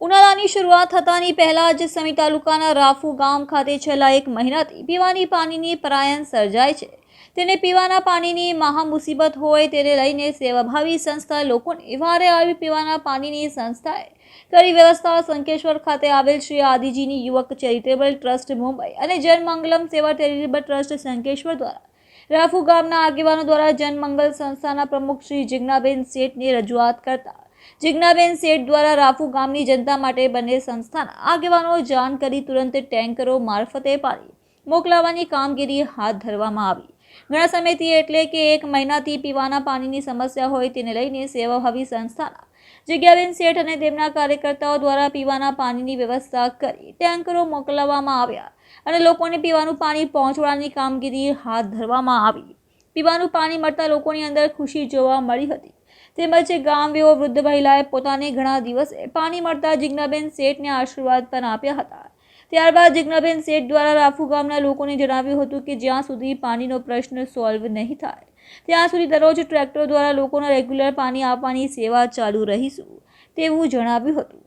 ઉનાળાની શરૂઆત થતાની પહેલાં જ સમી તાલુકાના રાફુ ગામ ખાતે છેલ્લા એક મહિનાથી પીવાની પાણીની પરાયણ સર્જાય છે. તેને પીવાના પાણીની મહામુસીબત હોય તેને લઈને સેવાભાવી સંસ્થા લોકોને વારે આવી પીવાના પાણીની સંસ્થાએ કરી વ્યવસ્થા સંકેશ્વર ખાતે આવેલ શ્રી આદિજીની યુવક ચેરિટેબલ ટ્રસ્ટ મુંબઈ અને જનમંગલમ સેવા ચેરિટેબલ ટ્રસ્ટ સંકેશ્વર દ્વારા રાફુ ગામના આગેવાનો દ્વારા જનમંગલ સંસ્થાના પ્રમુખ શ્રી જિજ્ઞાબેન શેઠની રજૂઆત કરતા જિજ્ઞાબેન શેઠ દ્વારા રાફુ ગામની જનતા માટે બંને સંસ્થાના આગેવાનો જાણ કરી તુરંત ટેન્કરો મારફતે પાણી મોકલાવવાની કામગીરી હાથ ધરવામાં આવી. ઘણા સમયથી એટલે કે એક મહિનાથી પીવાના પાણીની સમસ્યા હોય તેને લઈને સેવાભાવી સંસ્થાના જગ્યાબેન શેઠ અને તેમના કાર્યકર્તાઓ દ્વારા પીવાના પાણીની વ્યવસ્થા કરી ટેન્કરો મોકલવામાં આવ્યા અને લોકોને પીવાનું પાણી પહોંચવાની કામગીરી હાથ ધરવામાં આવી. પીવાનું પાણી મળતા લોકોની અંદર ખુશી જોવા મળી હતી. તેમજ ગામવેઓ વૃદ્ધ મહિલાએ પોતાને ઘણા દિવસે પાણી મળતા જિજ્ઞાબેન શેઠને આશીર્વાદ પણ આપ્યા હતા. ત્યારબાદ જિજ્ઞાબેન શેઠ દ્વારા રાફુ ગામના લોકોને જણાવ્યું હતું કે જ્યાં સુધી પાણીનો પ્રશ્ન સોલ્વ નહીં થાય, ત્યાં સુધી દરરોજ ટ્રેક્ટર દ્વારા લોકોને રેગ્યુલર પાણી આપવાની સેવા ચાલુ રહીશું, તેવું જણાવ્યું હતું.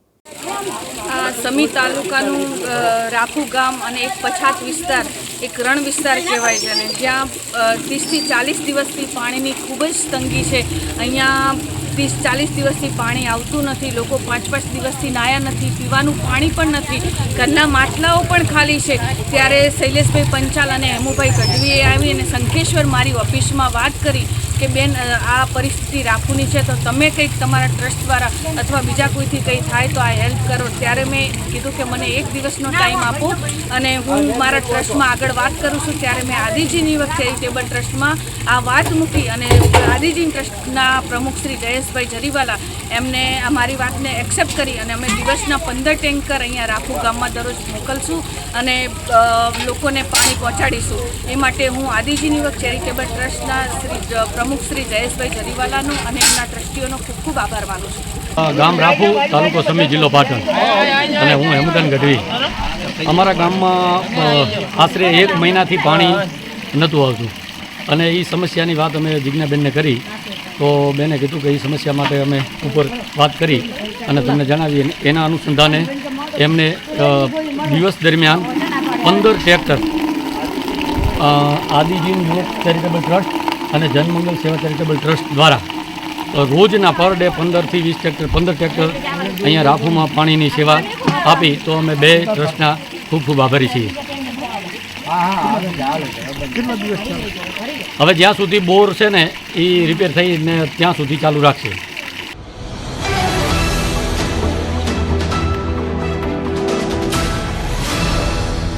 આ સમી તાલુકાનું રાખુ ગામ અને એક પછાત વિસ્તાર, એક રણ વિસ્તાર કહેવાય છે અને જ્યાં ત્રીસથી ચાલીસ દિવસથી પાણીની ખૂબ જ તંગી છે. અહીંયા ત્રીસ ચાલીસ દિવસથી પાણી આવતું નથી, લોકો પાંચ પાંચ દિવસથી નાયા નથી, પીવાનું પાણી પણ નથી. ઘરના માટલાઓ પણ ખાલી છે. ત્યારે શૈલેષભાઈ પંચાલ અને હેમુભાઈ ગઢવીએ આવી અને શંખેશ્વર મારી ઓફિસમાં વાત કરી કે, બેન આ પરિસ્થિતિ રાખવાની છે, તો તમે કંઈક તમારા ટ્રસ્ટ દ્વારા અથવા બીજા કોઈથી કંઈ થાય તો આ હેલ્પ કરો. ત્યારે મેં કીધું કે, મને એક દિવસનો ટાઈમ આપો અને હું મારા ટ્રસ્ટમાં આગળ વાત કરું છું. ત્યારે મેં આદિજીની વખત ટેબલ ટ્રસ્ટમાં આ વાત મૂકી અને આદિજી ટ્રસ્ટના પ્રમુખ શ્રી જયેશભાઈ જરીવાલા એમને આ મારી વાતને એક્સેપ્ટ કરી અને અમે દિવસના પંદર ટેન્કર અહીંયા રાખું ગામમાં દરરોજ મોકલશું અને લોકોને પાણી પહોંચાડીશું. એ માટે હું આદિજીની વખત ચેરિટેબલ ટ્રસ્ટના શ્રી પ્રમુખ શ્રી જયેશભાઈ જરીવાલાનો અને એમના ટ્રસ્ટીઓનો ખૂબ ખૂબ આભાર માનું છું. ગામ રાફુ તાલુકો સમી જિલ્લો પાટણ. અને હું હેમુદાન ગઢવી. અમારા ગામમાં આશરે એક મહિનાથી પાણી નહોતું આવતું. અને એ સમસ્યાની વાત અમે જિજ્ઞાબેનને કરી. તો બેને કીધું કે એ સમસ્યા માટે અમે ઉપર વાત કરી અને તમને જણાવી એના અનુસંધાને એમને દિવસ દરમિયાન પંદર ટ્રેક્ટર આદિજીન યુવક ચેરિટેબલ ટ્રસ્ટ અને જનમંગલ સેવા ચેરિટેબલ ટ્રસ્ટ દ્વારા રોજના પર ડે પંદરથી વીસ ટ્રેક્ટર, પંદર ટ્રેક્ટર અહીંયા રાફુમાં પાણીની સેવા આપી તો અમે બે ટ્રસ્ટના ખૂબ ખૂબ આભારી છીએ. હવે જ્યાં સુધી બોર છે ને એ રિપેર થઈને ત્યાં સુધી ચાલુ રાખશે.